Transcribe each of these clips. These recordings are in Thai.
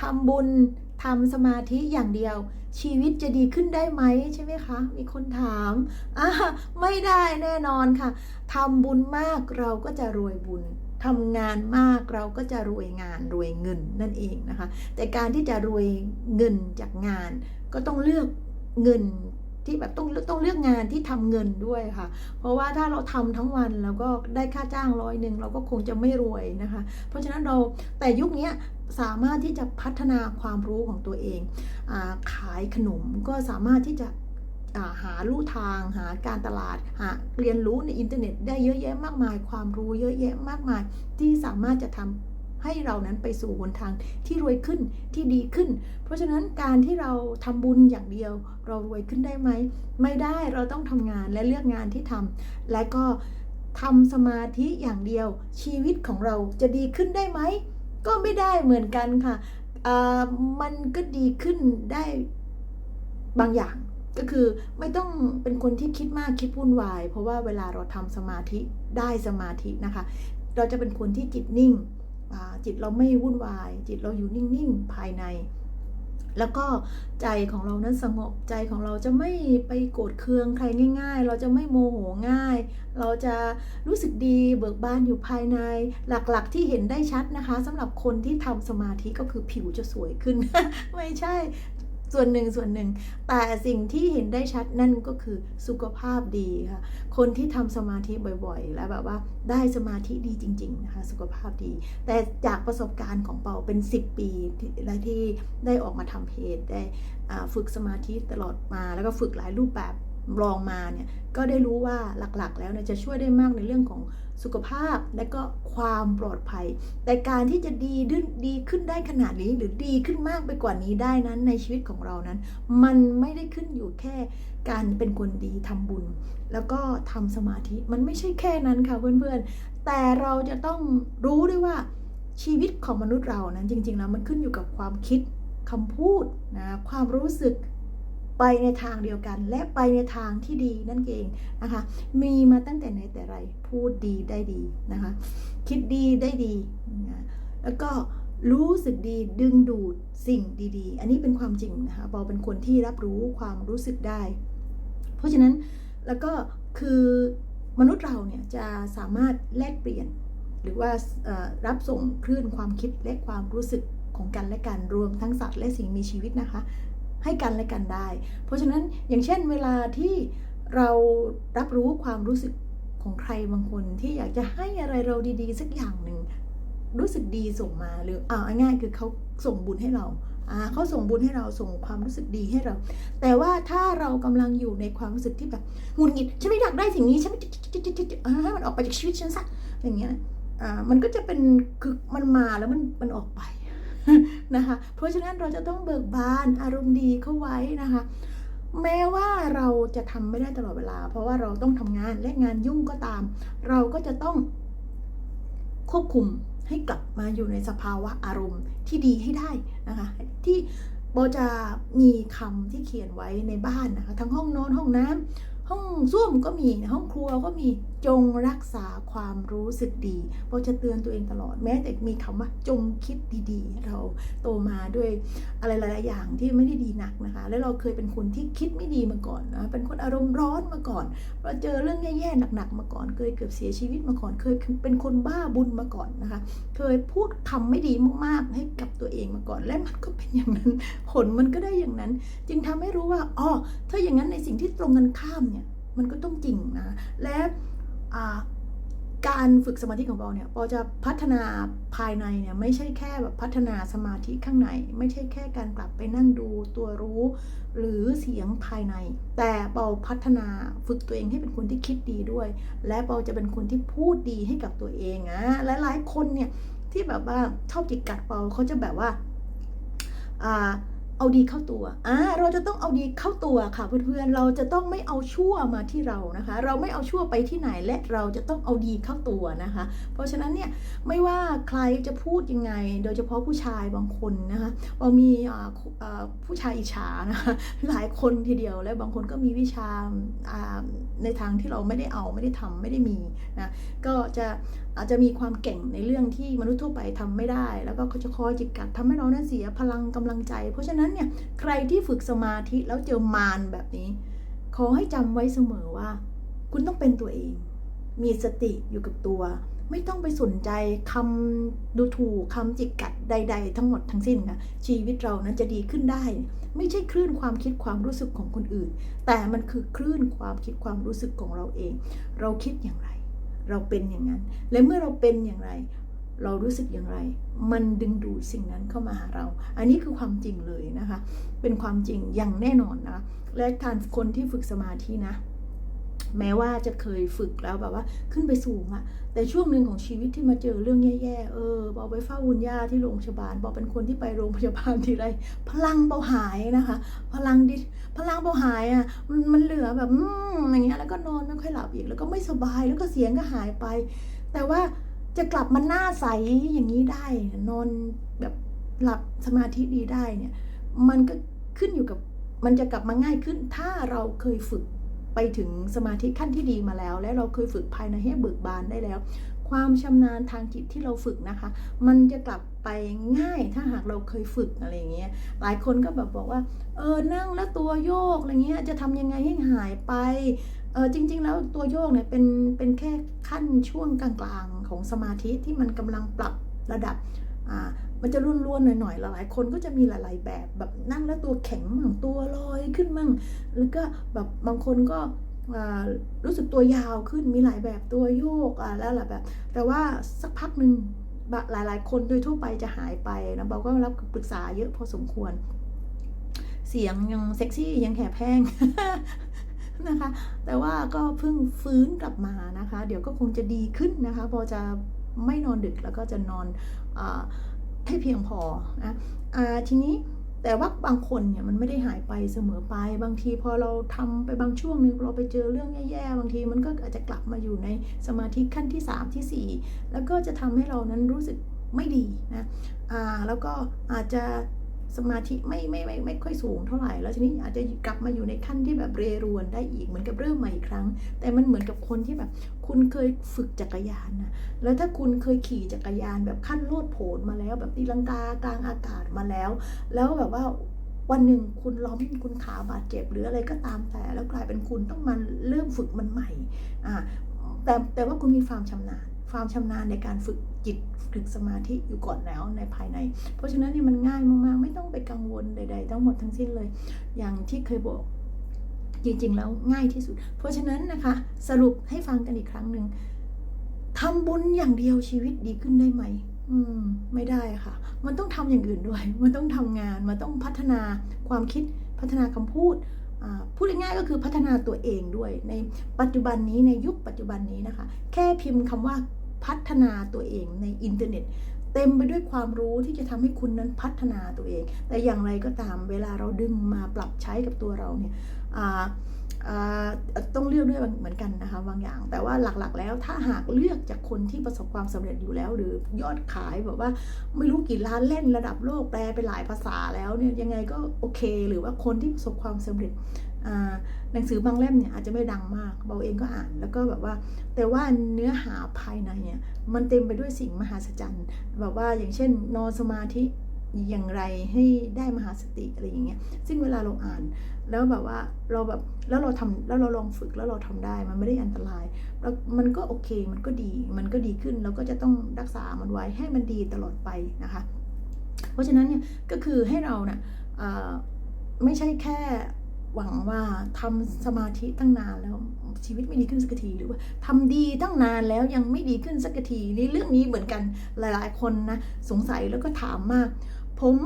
ทำบุญทำสมาธิอย่างเดียว ชีวิตจะดีขึ้นได้ไหมใช่ไหมคะ มีคนถามอ่าไม่ได้แน่นอนค่ะทำบุญมากเราก็จะรวยบุญทำงานมากเราก็จะรวยงานรวยเงินนั่นเองนะคะ แต่การที่จะรวยเงินจากงาน ก็ต้องเลือกเงิน ที่แบบต้องต้องเลือกงานที่ทำเงินด้วยค่ะ เพราะว่าถ้าเราทำทั้งวันแล้วก็ได้ค่าจ้างร้อยหนึ่งเราก็คงจะไม่รวยนะคะ เพราะฉะนั้นเราแต่ยุคนี้สามารถที่จะพัฒนาความรู้ของตัวเองอขายขนมก็สามารถที่จะาหาลู่ทางหาการตลาดหาเรียนรู้ในอินเทอร์เน็ต ได้เยอะแยะมากมาย ความรู้เยอะแยะมากมายที่สามารถจะทำ ให้เรานั้นไปสู่หนทางที่รวยขึ้นที่ดีขึ้น เพราะฉะนั้นการที่เราทำบุญอย่างเดียว เรารวยขึ้นได้ไหม ไม่ได้เราต้องทำงานและเลือกงานที่ทำและก็ทำสมาธิอย่างเดียว ชีวิตของเราจะดีขึ้นได้ไหม ก็ไม่ได้เหมือนกันค่ะมันก็ดีขึ้นได้บางอย่างก็คือไม่ต้องเป็นคนที่คิดมากคิดวุ่นวาย เพราะว่าเวลาเราทำสมาธิได้สมาธินะคะ เราจะเป็นคนที่จิตนิ่ง จิตเราไม่วุ่นวาย จิตเราอยู่นิ่งๆภายใน แล้วก็ใจของเรานั้นสงบใจของเราจะไม่ไปโกรธเคืองใครง่าย ๆ เราจะไม่โมโหง่าย เราจะรู้สึกดีเบิกบานอยู่ภายใน หลักๆที่เห็นได้ชัดนะคะสำหรับคนที่ทำสมาธิก็คือผิวจะสวยขึ้น ไม่ใช่ ส่วนหนึ่งส่วนหนึ่ง แต่สิ่งที่เห็นได้ชัดนั่นก็คือสุขภาพดีค่ะ คนที่ทำสมาธิบ่อยๆ แล้วแบบว่าได้สมาธิดีจริง ๆ นะคะ สุขภาพดี แต่จากประสบการณ์ของเปาเป็น 10 ปีและที่ได้ออกมาทำเพจได้ฝึกสมาธิตลอดมาแล้วก็ฝึกหลายรูปแบบ ลองมาเนี่ยก็ได้รู้ว่าหลักๆ แล้วเนี่ยจะช่วยได้มากในเรื่องของสุขภาพและก็ความปลอดภัย แต่การที่จะดีดึดีขึ้นได้ขนาดนี้หรือดีขึ้นมากไปกว่านี้ได้นั้นในชีวิตของเรานั้น มันไม่ได้ขึ้นอยู่แค่การเป็นคนดีทำบุญ แล้วก็ทำสมาธิมันไม่ใช่แค่นั้นค่ะเพื่อนๆ แต่เราจะต้องรู้ด้วยว่าชีวิตของมนุษย์เรานั้นจริงๆแล้วมันขึ้นอยู่กับความคิดคำพูดนะความรู้สึก ไปในทางเดียวกัน และไปในทางที่ดีนั่นเองนะคะ มีมาตั้งแต่ไหนแต่ไรพูดดีได้ดีนะคะ คิดดีได้ดีนะแล้วก็รู้สึกดีดึงดูดสิ่งดีๆ อันนี้เป็นความจริงนะคะปอเป็นคนที่รับรู้ความรู้สึกได้ เพราะฉะนั้นแล้วก็คือมนุษย์เราเนี่ยจะสามารถแลกเปลี่ยน หรือว่ารับส่งคลื่นความคิดและความรู้สึกของกันและกันรวมทั้งสัตว์และสิ่งมีชีวิตนะคะ ให้กันและกันได้ เพราะฉะนั้นอย่างเช่นเวลาที่เรารับรู้ความรู้สึกของใครบางคนที่อยากจะให้อะไรเราดีๆ สักอย่างหนึ่งรู้สึกดีส่งมาหรือเอาง่ายๆคือเขาส่งบุญให้เราอ่าเขาส่งบุญให้เราส่งความรู้สึกดีให้เรา แต่ว่าถ้าเรากำลังอยู่ในความรู้สึกที่แบบหงุดหงิดฉันไม่อยากได้สิ่งนี้ฉันไม่ให้มันออกไปจากชีวิตฉันซะอย่างเงี้ยอ่ามันก็จะเป็นคือมันมาแล้วมันมันออกไป นะคะ เพราะฉะนั้นเราจะต้องเบิกบานอารมณ์ดีเข้าไว้นะคะ แม้ว่าเราจะทำไม่ได้ตลอดเวลา เพราะว่าเราต้องทำงานและงานยุ่งก็ตาม เราก็จะต้องควบคุมให้กลับมาอยู่ในสภาวะอารมณ์ที่ดีให้ได้นะคะ ที่โบจะมีคำที่เขียนไว้ในบ้านนะคะ ทั้งห้องนอนห้องน้ำห้องส้วมก็มีห้องครัวก็มีจงรักษาความรู้สึกดีโบจะเตือนตัวเองตลอดแม้แต่มีคำว่าจงคิดดีๆ เราโตมาด้วยอะไรหลายๆอย่างที่ไม่ได้ดีหนักนะคะ แล้วเราเคยเป็นคนที่คิดไม่ดีมาก่อนนะเป็นคนอารมณ์ร้อนมาก่อนเราเจอเรื่องแย่ๆหนักๆมาก่อน เคยเกือบเสียชีวิตมาก่อน เคยเป็นคนบ้าบุญมาก่อนนะคะ เคยพูดคำไม่ดีมากๆให้กับตัวเองมาก่อน และมันก็เป็นอย่างนั้นผลมันก็ได้อย่างนั้น จึงทำให้รู้ว่าอ๋อถ้าอย่างนั้นในสิ่งที่ตรงกันข้ามเนี่ยมันก็ต้องจริงนะและ การฝึกสมาธิของเราเนี่ยปอจะพัฒนาภายในเนี่ยไม่ใช่แค่แบบพัฒนาสมาธิข้างใน ไม่ใช่แค่การกลับไปนั่งดูตัวรู้ หรือเสียงภายใน แต่เปาพัฒนาฝึกตัวเองให้เป็นคนที่คิดดีด้วย และเปาจะเป็นคนที่พูดดีให้กับตัวเองอะและหลายคนเนี่ยที่แบบว่าชอบจิกกัดเปาเขาจะแบบว่าอ่า เอาดีเข้าตัวอ่าเราจะต้องเอาดีเข้าตัวค่ะเพื่อนๆ เราจะต้องไม่เอาชั่วมาที่เรานะคะ เราไม่เอาชั่วไปที่ไหนและเราจะต้องเอาดีเข้าตัวนะคะ เพราะฉะนั้นเนี่ยไม่ว่าใครจะพูดยังไง โดยเฉพาะผู้ชายบางคนนะคะเรามีอ่าอ่าผู้ชายอิจฉานะคะหลายคนทีเดียวและบางคนก็มีวิชาอ่าในทางที่เราไม่ได้เอาไม่ได้ทำไม่ได้มีนะก็จะ อาจจะมีความเก่งในเรื่องที่มนุษย์ทั่วไปทำไม่ได้ แล้วก็เขาจะคอยจิกกัดทำให้เรานั้นเสียพลังกำลังใจ เพราะฉะนั้นเนี่ยใครที่ฝึกสมาธิแล้วเจอมารแบบนี้ ขอให้จำไว้เสมอว่า คุณต้องเป็นตัวเอง มีสติอยู่กับตัว ไม่ต้องไปสนใจคำดูถูกคำจิกกัดใด ๆ ทั้งหมดทั้งสิ้นค่ะชีวิตเรานั้นจะดีขึ้นได้ ไม่ใช่คลื่นความคิดความรู้สึกของคนอื่น แต่มันคือคลื่นความคิดความรู้สึกของเราเอง เราคิดอย่างไร เราเป็นอย่างนั้น และเมื่อเราเป็นอย่างไร เรารู้สึกอย่างไร มันดึงดูดสิ่งนั้นเข้ามาหาเรา อันนี้คือความจริงเลยนะคะ เป็นความจริงอย่างแน่นอนนะ และทานคนที่ฝึกสมาธินะ แม้ว่าจะเคยฝึกแล้วแบบว่าขึ้นไปสูงอะแต่ช่วงหนึ่งของชีวิตที่มาเจอเรื่องแย่ๆ เออเบาไปเฝ้าวุญญาที่โรงพยาบาลเบาเป็นคนที่ไปโรงพยาบาลทีไร พลังเบาหายนะคะ พลังดิพลังเบาหายอะมันมันเหลือแบบอืมอย่างเงี้ยแล้วก็นอนไม่ค่อยหลับอีกแล้วก็ไม่สบายแล้วก็เสียงก็หายไป แต่ว่าจะกลับมาหน้าใสอย่างนี้ได้นอนแบบหลับสมาธิดีได้เนี่ย มันก็ขึ้นอยู่กับมันจะกลับมาง่ายขึ้นถ้าเราเคยฝึก ไปถึงสมาธิขั้นที่ดีมาแล้ว และเราเคยฝึกภายในให้เบิกบานได้แล้ว ความชำนาญทางจิตที่เราฝึกนะคะ มันจะกลับไปง่ายถ้าหากเราเคยฝึกอะไรอย่างเงี้ยหลายคนก็แบบบอกว่าเออนั่งแล้วตัวโยกอะไรเงี้ยจะทำยังไงให้หายไปเออจริง ๆ แล้วตัวโยกเนี่ยเป็นเป็นแค่ขั้นช่วงกลางๆของสมาธิที่มันกำลังปรับระดับอ่า มันจะร่วนๆหน่อยๆ หลายๆ คนก็จะมีหลาย ๆ แบบแบบนั่งแล้วตัวแข็งมั่งตัวลอยขึ้นมั่งแล้วก็แบบบางคนก็รู้สึกตัวยาวขึ้นมีหลายแบบตัวโยกอ่าแล้วหลายแบบ แต่ว่าสักพักหนึ่งหลายๆ คนโดยทั่วไปจะหายไปนะเราก็รับปรึกษาเยอะพอสมควร เสียงยังเซ็กซี่ยังแหบแห้งนะคะ แต่ว่าก็เพิ่งฟื้นกลับมานะคะ เดี๋ยวก็คงจะดีขึ้นนะคะ พอจะไม่นอนดึกแล้วก็จะนอนอ ให้เพียงพอนะอ่าทีนี้แต่ว่าบางคนเนี่ยมันไม่ได้หายไปเสมอไป บางทีพอเราทำไปบางช่วงหนึงเราไปเจอเรื่องแย่ๆบางทีมันก็อาจจะกลับมาอยู่ในสมาธิขั้นที่ 3 ที่ 4 แล้วก็จะทำให้เรานั้นรู้สึกไม่ดีนะอ่าแล้วก็อาจจะ สมาธิไม่ไม่ไม่ไม่ค่อยสูงเท่าไหร่ แล้วทีนี้อาจจะกลับมาอยู่ในขั้นที่แบบเรรวนได้อีกเหมือนกับเริ่มใหม่อีกครั้ง แต่มันเหมือนกับคนที่แบบ คุณเคยฝึกจักรยานนะแล้วถ้าคุณเคยขี่จักรยานแบบขั้นโลดโผนมาแล้ว แบบตีลังกากลางอากาศมาแล้ว แล้วแบบว่าวันหนึ่งคุณล้มคุณขาบาดเจ็บหรืออะไรก็ตามแต่ แล้วกลายเป็นคุณต้องมาเริ่มฝึกมันใหม่อ่าแต่แต่ว่าคุณมีความชำนาญ ความชำนาญในการฝึกจิตฝึกสมาธิอยู่ก่อนแล้วในภายใน เพราะฉะนั้นนี่มันง่ายมากๆ ไม่ต้องไปกังวลใด ๆ ทั้งหมดทั้งสิ้นเลย อย่างที่เคยบอกจริงๆ แล้วง่ายที่สุด เพราะฉะนั้นนะคะสรุปให้ฟังกันอีกครั้งหนึ่งทำบุญอย่างเดียวชีวิตดีขึ้นได้ไหม อืม ไม่ได้ค่ะ มันต้องทำอย่างอื่นด้วย มันต้องทำงาน มันต้องพัฒนาความคิด พัฒนาคำพูด พูดง่ายๆก็คือพัฒนาตัวเองด้วย ในปัจจุบันนี้ในยุคปัจจุบันนี้นะคะ แค่พิมพ์คำว่า พัฒนาตัวเองในอินเทอร์เน็ต เต็มไปด้วยความรู้ที่จะทำให้คุณนั้นพัฒนาตัวเอง แต่อย่างไรก็ตามเวลาเราดึงมาปรับใช้กับตัวเราเนี่ยต้องเลือกด้วยเหมือนกันนะคะบางอย่าง แต่ว่าหลักๆ แล้วถ้าหากเลือกจากคนที่ประสบความสำเร็จอยู่แล้ว หรือยอดขายแบบว่าไม่รู้กี่ล้านเล่นระดับโลกแปลไปหลายภาษาแล้วเนี่ยยังไงก็โอเค หรือว่าคนที่ประสบความสำเร็จ หนังสือบางเล่มเนี่ยอาจจะไม่ดังมากเบาเองก็อ่านแล้วก็แบบว่า แต่ว่าเนื้อหาภายในเนี่ยมันเต็มไปด้วยสิ่งมหัศจรรย์แบบว่าอย่างเช่นนอนสมาธิอย่างไรให้ได้มหาสติอะไรอย่างเงี้ย ซึ่งเวลาเราอ่าน แล้วแบบว่าเราแบบแล้วเราทำแล้วเราลองฝึกแล้วเราทำได้มันไม่ได้อันตราย แล้วมันก็โอเคมันก็ดีมันก็ดีขึ้นเราก็จะต้องรักษามันไว้ให้มันดีตลอดไปนะคะ เพราะฉะนั้นเนี่ยก็คือให้เราเนะ่ะไม่ใช่แค่ หวังว่าทำสมาธิตั้งนานแล้วชีวิตไม่ดีขึ้นสักทีหรือว่าทำดีตั้งนานแล้วยังไม่ดีขึ้นสักทีนี่เรื่องนี้เหมือนกันหลายๆ คนนะสงสัยแล้วก็ถามมาก ผม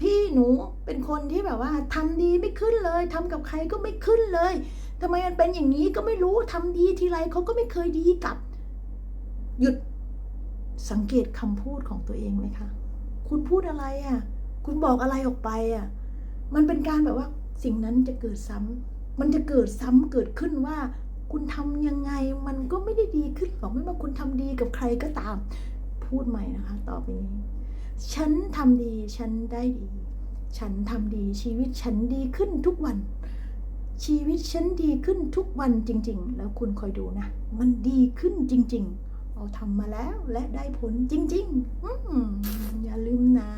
พี่หนูเป็นคนที่แบบว่าทำดีไม่ขึ้นเลยทำกับใครก็ไม่ขึ้นเลยทำไมมันเป็นอย่างนี้ก็ไม่รู้ทำดีทีไรเขาก็ไม่เคยดีกลับ หยุดสังเกตคำพูดของตัวเองไหมคะ คุณพูดอะไรอะ่ะ คุณบอกอะไรออกไปอะ่ะ มันเป็นการแบบว่า สิ่งนั้นจะเกิดซ้ำมันจะเกิดซ้ำเกิดขึ้นว่า คุณทำยังไงมันก็ไม่ได้ดีขึ้นหรอกไม่ว่าคุณทำดีกับใครก็ตาม พูดใหม่นะคะ ต่อไปนี้ ฉันทำดี ฉันได้ดี ฉันทำดีชีวิตฉันดีขึ้นทุกวัน ชีวิตฉันดีขึ้นทุกวันจริง ๆ แล้วคุณคอยดูนะ มันดีขึ้นจริง ๆเราทำมาแล้วและได้ผลจริง ๆอือย่าลืมนะ